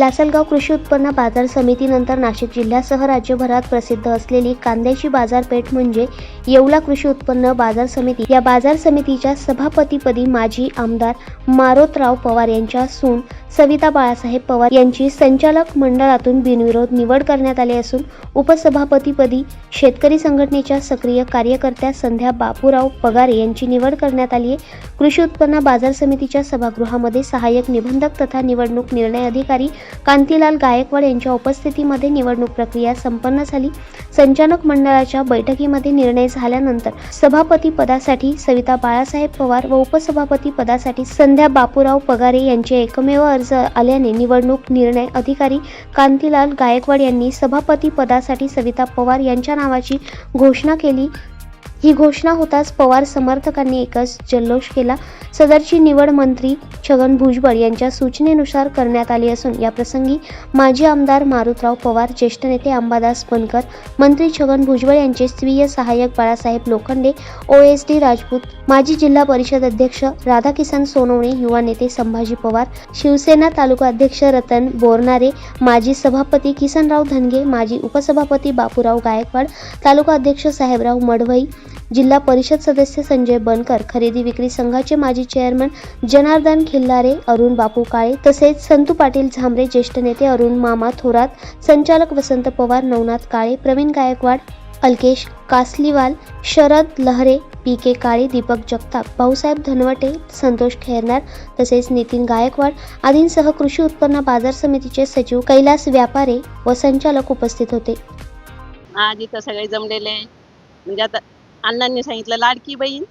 लासलगाव कृषी उत्पन्न बाजार समितीनंतर नाशिक जिल्ह्यासह राज्यभरात प्रसिद्ध असलेली कांद्याची बाजारपेठ म्हणजे येवला कृषी उत्पन्न बाजार समिती. या बाजार समितीच्या सभापतीपदी माजी आमदार मारोतराव पवार यांच्या सून सविता बाळासाहेब पवार यांची संचालक मंडळातून बिनविरोध निवड करण्यात आली असून उपसभापतीपदी शेतकरी संघटनेच्या सक्रिय कार्यकर्त्या संध्या बापूराव पगारे यांची निवड करण्यात आली आहे. कृषी उत्पन्न बाजार समितीच्या सभागृहामध्ये सहाय्यक निबंधक तथा निवडणूक निर्णय अधिकारी कांतीलाल गायकवाड यांच्या उपस्थितीमध्ये निवडणूक प्रक्रिया संपन्न झाली. संचालक मंडळाच्या बैठकीमध्ये निर्णय झाल्यानंतर सभापती पदासाठी सविता बाळासाहेब पवार व उपसभापती पदासाठी संध्या बापूराव पगारे यांचे एकमेव अर्ज आल्याने निवडणूक निर्णय अधिकारी कांतीलाल गायकवाड यांनी सभापती पदासाठी सविता पवार यांच्या नावाची घोषणा केली. ही घोषणा होताच पवार समर्थकांनी एकच जल्लोष केला. सदरची निवड मंत्री छगन भुजबळ यांच्या सूचनेनुसार करण्यात आली असून या प्रसंगी माजी आमदार मारुतराव पवार ज्येष्ठ नेते अंबादास बनकर मंत्री छगन भुजबळ यांचे स्वीय सहाय्यक Balasaheb Lokhande O S D Rajput माजी जिल्हा परिषद अध्यक्ष राधाकिसन सोनवणे युवा नेते संभाजी पवार शिवसेना तालुका अध्यक्ष रतन बोरनारे माजी सभापती किसनराव धनगे माजी उपसभापती बापूराव गायकवाड तालुका अध्यक्ष साहेबराव मडवई जिल्हा परिषद सदस्य संजय बनकर खरेदी विक्री संघाचे माजी चेअरमन जनार्दन खिल्लारे अरुण बापू काळे तसेच संतू पाटील झांबरे ज्येष्ठ नेते अरुण मामा थोरात संचालक वसंत पवार नवनाथ काळे प्रवीण गायकवाड अल्केश कासलीवाल शरद लहरे पी के काळे दीपक जगताप भाऊसाहेब धनवटे संतोष खेरनार तसेच नितीन गायकवाड आदींसह कृषी उत्पन्न बाजार समितीचे सचिव कैलास व्यापारे व संचालक उपस्थित होते आज इथं सगळे जमलेले आहे. म्हणजे आता अण्णांनी सांगितलं लाडकी बहीण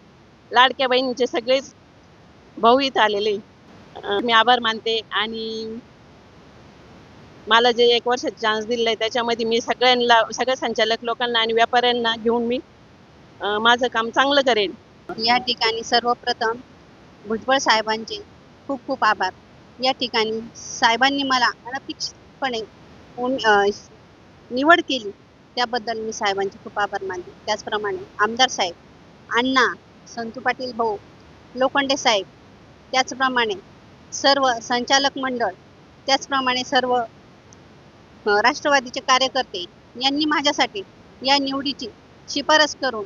लाडक्या बहिणीचे सगळेच भाऊ इथं आलेले मी आभार मानते आणि मला जे एक वर्षाचा चान्स दिलाय त्याच्यामध्ये मी सगळ्यांना सगळ्या संचालक लोकांना आणि व्यापाऱ्यांना घेऊन मी माझं काम चांगलं करेन. या ठिकाणी सर्वप्रथम भुजबळ साहेबांचे खूप खूप आभार. या ठिकाणी साहेबांनी मला अनपेक्षितपणे निवड केली. त्याबद्दल मी साहेबांचे खूप आभार मानते. त्याचप्रमाणे आमदार साहेब अण्णा संतू पाटील भाऊ लोखंडे साहेब त्याचप्रमाणे सर्व संचालक मंडळ त्याचप्रमाणे सर्व राष्ट्रवादीचे कार्यकर्ते यांनी माझ्यासाठी या निवडीची शिफारस करून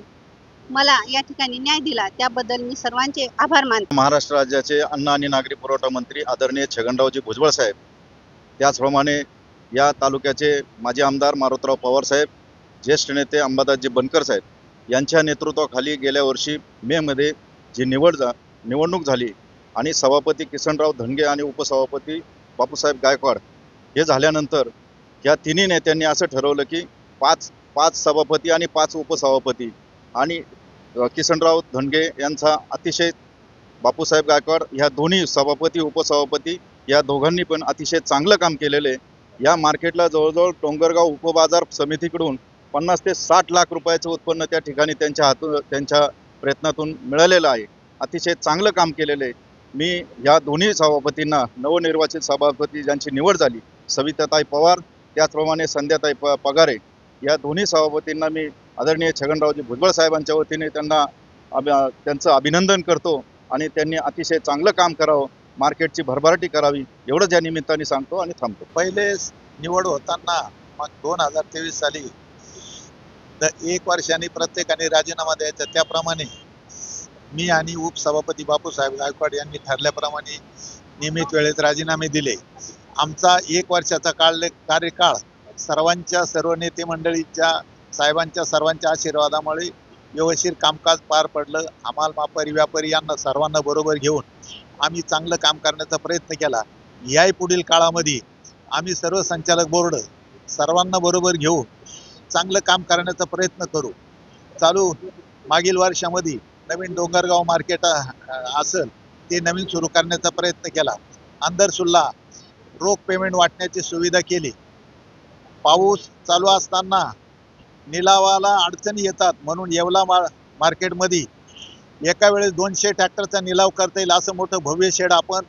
मला या ठिकाणी न्याय दिला. त्याबद्दल मी सर्वांचे आभार मानते. महाराष्ट्र राज्याचे अन्न आणि नागरी पुरवठा मंत्री आदरणीय छगनरावजी भुजबळ साहेब त्याचप्रमाणे या तालुक्याचे माजी आमदार मारुतराव पवार साहेब ज्येष्ठ नेते अंबादासजी बनकर साहेब यांच्या नेतृत्वाखाली गेल्या वर्षी मेमध्ये जी निवड जा निवडणूक झाली आणि सभापती किसनराव धनगे आणि उपसभापती बापूसाहेब गायकवाड हे झाल्यानंतर या तिन्ही नेत्यांनी असं ठरवलं की पाच पाच सभापती आणि पाच उपसभापती आणि किसनराव धनगे यांचा अतिशय बापूसाहेब गायकवाड ह्या दोन्ही सभापती उपसभापती या दोघांनी पण अतिशय चांगलं काम केलेलं आहे. या मार्केटला जवळजवळ डोंगरगाव उपबाजार समितीकडून पन्नास ते साठ लाख रुपयाचं उत्पन्न त्या ठिकाणी त्यांच्या हातून त्यांच्या प्रयत्नातून मिळालेलं आहे. अतिशय चांगलं काम केलेलं आहे. मी या दोन्ही सभापतींना नवनिर्वाचित सभापती ज्यांची निवड झाली सविताताई पवार त्याचप्रमाणे संध्याताई प पगारे या दोन्ही सभापतींना मी आदरणीय छगनरावजी भुजबळ साहेबांच्या वतीने त्यांना अभि त्यांचं अभिनंदन करतो आणि त्यांनी अतिशय चांगलं काम करावं मार्केटची भरभराटी करावी एवढंच या निमित्ताने सांगतो आणि थांबतो. पहिले निवड होताना मग दोन हजार तेवीस साली एक वर्षाने प्रत्येकाने राजीनामा द्यायचा. त्याप्रमाणे मी आणि उपसभापती बापूसाहेब गायकवाड यांनी ठरल्याप्रमाणे नियमित वेळेत राजीनामे दिले. आमचा एक वर्षाचा काळ कार्यकाळ सर्वांच्या सर्व नेते मंडळीच्या साहेबांच्या सर्वांच्या आशीर्वादामुळे व्यवस्थित कामकाज पार पडलं. आम्हाला व्यापारी यांना सर्वांना बरोबर घेऊन आम्ही चांगलं काम करण्याचा प्रयत्न केला. याही पुढील काळामध्ये आम्ही सर्व संचालक बोर्ड सर्वांना बरोबर घेऊन चांगलं काम करण्याचा प्रयत्न करू. चालू मागील वर्षामध्ये नवीन डोंगरगाव मार्केट असेल ते नवीन सुरू करण्याचा प्रयत्न केला. अंदरसुल्ला रोख पेमेंट वाटण्याची सुविधा केली. पाऊस चालू असताना निलावाला अडचणी येतात म्हणून येवला मा मार्केटमध्ये एका वेळेस दोनशे ट्रॅक्टरचा निलाव करता येईल असं मोठं भव्य शेड आपण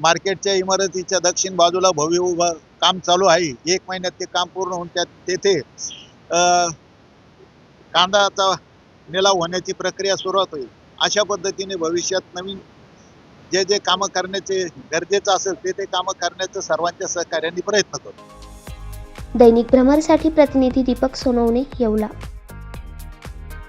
मार्केटच्या इमारतीच्या दक्षिण बाजूला भव्य उभं काम चालू आहे. एक महिन्यात ते काम पूर्ण होऊन त्यात तेथे कांदाचा निलाव होण्याची प्रक्रिया सुरुवात होईल अशा पद्धतीने भविष्यात नवीन जे जे कामं करण्याचे गरजेचं असेल ते ते कामं करण्याचं सर्वांच्या सहकार्याने प्रयत्न करू दैनिक भ्रमरसाठी प्रतिनिधी दीपक सोनवणे येवला.